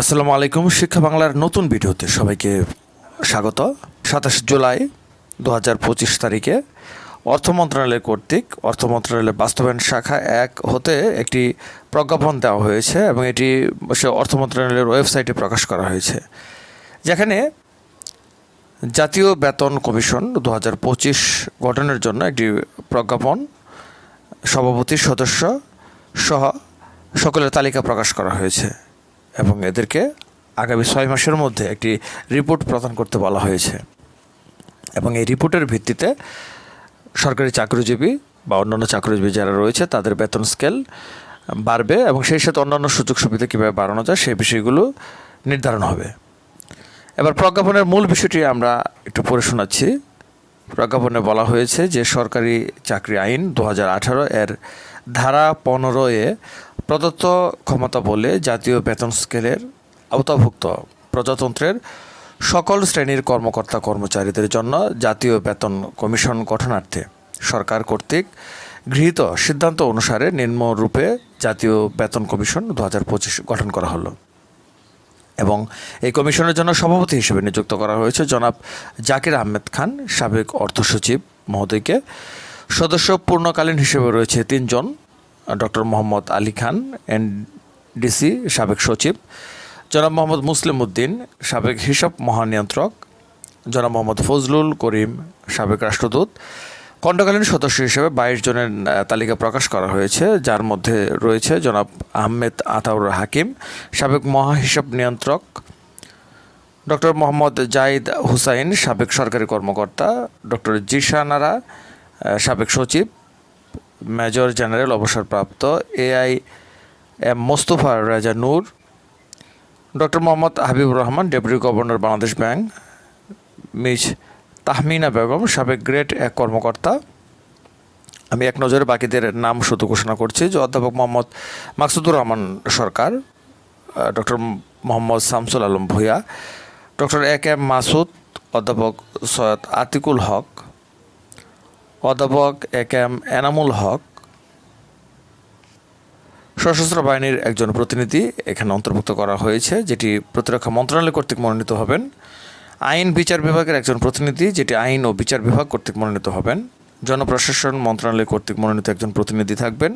আসসালামু আলাইকুম, শিক্ষা বাংলার নতুন ভিডিওতে সবাইকে স্বাগত। সাতাশ জুলাই দু হাজার পঁচিশ তারিখে অর্থ মন্ত্রণালয় কর্তৃক অর্থ মন্ত্রণালয়ের বাস্তবায়ন শাখা এক হতে একটি প্রজ্ঞাপন দেওয়া হয়েছে এবং এটি অর্থ মন্ত্রণালয়ের ওয়েবসাইটে প্রকাশ করা হয়েছে। যেখানে জাতীয় বেতন কমিশন দু হাজার পঁচিশ গঠনের জন্য একটি প্রজ্ঞাপন, সভাপতি সদস্য সহ সকলের তালিকা প্রকাশ করা হয়েছে। এবং এদেরকে আগামী ছয় মাসের মধ্যে একটি রিপোর্ট প্রদান করতে বলা হয়েছে। এবং এই রিপোর্টের ভিত্তিতে সরকারি চাকরিজীবী বা অন্যান্য চাকরিজীবী যারা রয়েছে, তাদের বেতন স্কেল বাড়বে এবং সেই সাথে অন্যান্য সুযোগ সুবিধা কীভাবে বাড়ানো যায়, সেই বিষয়গুলো নির্ধারণ হবে। এবার প্রজ্ঞাপনের মূল বিষয়টি আমরা একটু পড়ে শোনাচ্ছি। প্রজ্ঞাপনে বলা হয়েছে যে সরকারি চাকরি আইন দু হাজার আঠারো এর ধারা পনেরো এ প্রদত্ত ক্ষমতা বলে জাতীয় বেতন স্কেলের আওতাভুক্ত প্রজাতন্ত্রের সকল শ্রেণির কর্মকর্তা কর্মচারীদের জন্য জাতীয় বেতন কমিশন গঠনার্থে সরকার কর্তৃক গৃহীত সিদ্ধান্ত অনুসারে নিম্নরূপে জাতীয় বেতন কমিশন দু হাজার পঁচিশ গঠন করা হলো। এবং এই কমিশনের জন্য সভাপতি হিসেবে নিযুক্ত করা হয়েছে জনাব জাকির আহমেদ খান, সাবেক অর্থ সচিব মহোদয়কে। সদস্য পূর্ণকালীন হিসেবে রয়েছে তিনজন। ডক্টর মোহাম্মদ আলী খান, এনডিসি সাবেক সচিব। জনাব মোহাম্মদ মুসলিম উদ্দিন সাবেক হিসাব মহানিয়ন্ত্রক। জনাব মোহাম্মদ ফজলুল করিম, সাবেক রাষ্ট্রদূত। খণ্ডকালীন সদস্য হিসেবে বাইশ জনের তালিকা প্রকাশ করা হয়েছে, যার মধ্যে রয়েছে জনাব আহমেদ আতাউর হাকিম, সাবেক মহা হিসাব নিয়ন্ত্রক। ডক্টর মোহাম্মদ জাহিদ হুসাইন, সাবেক সরকারি কর্মকর্তা। ডক্টর জিশানারা সাবেক সচিব। মেজর জেনারেল অবসরপ্রাপ্ত AI M Mostafa Raja Noor, doctor Mohammad Habibur Rahman, deputy governor Bangladesh bank, miss Tahmina Begum, সাবেক গ্রেট এক কর্মকর্তা। আমি এক নজরে বাকিদের নাম শুধু ঘোষণা করছি, যে অধ্যাপক Mohammad Maksudur Rahman Sarkar doctor Mohammad Shamsul Alam Bhuiyan, doctor A K M Masud, অধ্যাপক সৈয়দ আতিকুল হক অধ্যাপক এ কে এম এনামুল হক, সশস্ত্র বাহিনীর একজন প্রতিনিধি এখানে অন্তর্ভুক্ত করা হয়েছে, যেটি প্রতিরক্ষা মন্ত্রণালয় কর্তৃক মনোনীত হবেন। আইন বিচার বিভাগের একজন প্রতিনিধি, যেটি আইন ও বিচার বিভাগ কর্তৃক মনোনীত হবেন। জনপ্রশাসন মন্ত্রণালয় কর্তৃক মনোনীত একজন প্রতিনিধি থাকবেন।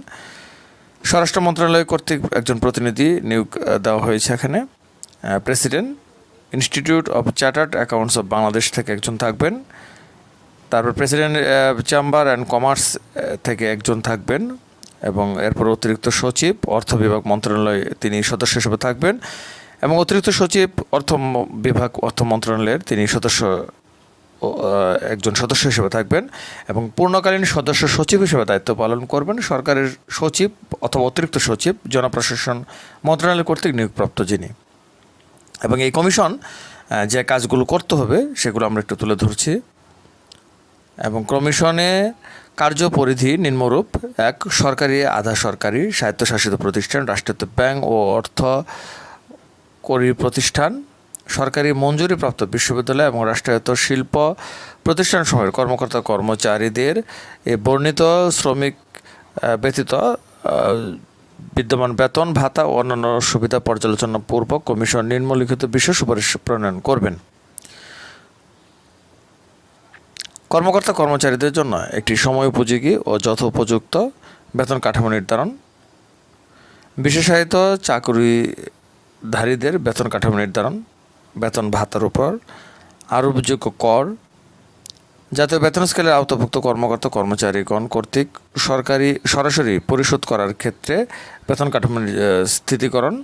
স্বরাষ্ট্র মন্ত্রণালয় কর্তৃক একজন প্রতিনিধি নিয়োগ দেওয়া হয়েছে এখানে। President, institute of chartered accounts of Bangladesh থেকে একজন থাকবেন। তারপর প্রেসিডেন্ট চেম্বার অ্যান্ড কমার্স থেকে একজন থাকবেন এবং এরপর অতিরিক্ত সচিব, অর্থ বিভাগ মন্ত্রণালয় তিনি সদস্য হিসেবে থাকবেন এবং অতিরিক্ত সচিব, অর্থ বিভাগ অর্থ মন্ত্রণালয়ের তিনি সদস্য একজন সদস্য হিসেবে থাকবেন এবং পূর্ণকালীন সদস্য সচিব হিসেবে দায়িত্ব পালন করবেন সরকারের সচিব অথবা অতিরিক্ত সচিব, জনপ্রশাসন মন্ত্রণালয় কর্তৃক নিয়োগপ্রাপ্ত যিনি। এবং এই কমিশন যে কাজগুলো করতে হবে সেগুলো আমরা একটু তুলে ধরছি। এবং কমিশনে কার্যপরিধি নিম্নরূপ, এক সরকারি, আধা সরকারি স্বায়ত্তশাসিত প্রতিষ্ঠান, রাষ্ট্রায়ত্ত ব্যাংক ও অর্থ করি প্রতিষ্ঠান, সরকারি মঞ্জুরিপ্রাপ্ত বিশ্ববিদ্যালয় এবং রাষ্ট্রায়ত্ত শিল্প প্রতিষ্ঠান সময়ের কর্মকর্তা কর্মচারীদের এ বর্ণিত শ্রমিক ব্যতীত বিদ্যমান বেতন, ভাতা ও অন্যান্য সুবিধা পর্যালোচনা পূর্বক কমিশন নিম্নলিখিত বিশেষ সুপারিশ প্রণয়ন করবেন। কর্মকর্তা কর্মচারীদের জন্য একটি সময় উপযোগী ও যথোপযুক্ত বেতন কাঠামো নির্ধারণ। বিশেষায়িত চাকরিধারীদের বেতন কাঠামো নির্ধারণ, বেতন ভাতার উপর আরোপযোগ্য কর, জাতীয় বেতন স্কেলের আওতাভুক্ত কর্মকর্তা কর্মচারীগণ কর্তৃক সরকারি সরাসরি পরিশোধ করার ক্ষেত্রে বেতন কাঠামো স্থিতিকরণ,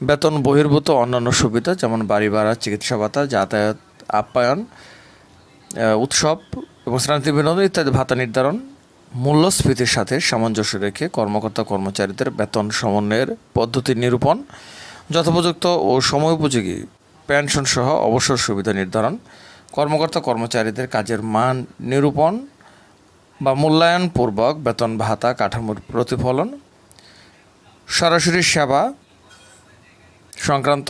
বেতন বহির্ভূত অন্যান্য সুবিধা যেমন বাড়ি ভাড়া, চিকিৎসা ভাতা, যাতায়াত, আপ্যায়ন উৎসব এবং শ্রান্তি বিনোদন ইত্যাদি ভাতা নির্ধারণ, মূল্যস্ফীতির সাথে সামঞ্জস্য রেখে কর্মকর্তা কর্মচারীদের বেতন সমন্বয়ের পদ্ধতি নিরূপণ, যথোপযুক্ত ও সময়োপযোগী পেনশন সহ অবসর সুবিধা নির্ধারণ, কর্মকর্তা কর্মচারীদের কাজের মান নিরূপণ বা মূল্যায়নপূর্বক বেতন ভাতা কাঠামোর প্রতিফলন, সরাসরি সেবা সংক্রান্ত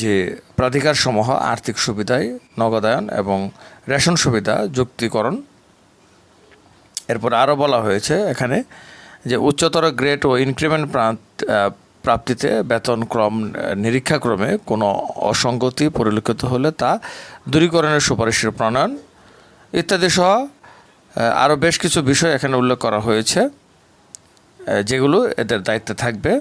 যে প্রাধিকার সমূহ আর্থিক সুবিধায় নগদায়ন এবং রেশন সুবিধা যুক্তিকরণ, এরপর আরও বলা হয়েছে এখানে যে উচ্চতর গ্রেড ও ইনক্রিমেন্ট প্রাপ্তিতে বেতন ক্রম নিরীক্ষাক্রমে কোনো অসঙ্গতি পরিলক্ষিত হলে তা দূরীকরণের সুপারিশের প্রণয়ন ইত্যাদি সহ আরও বেশ কিছু বিষয় এখানে উল্লেখ করা হয়েছে যেগুলো এদের দায়িত্বে থাকবে।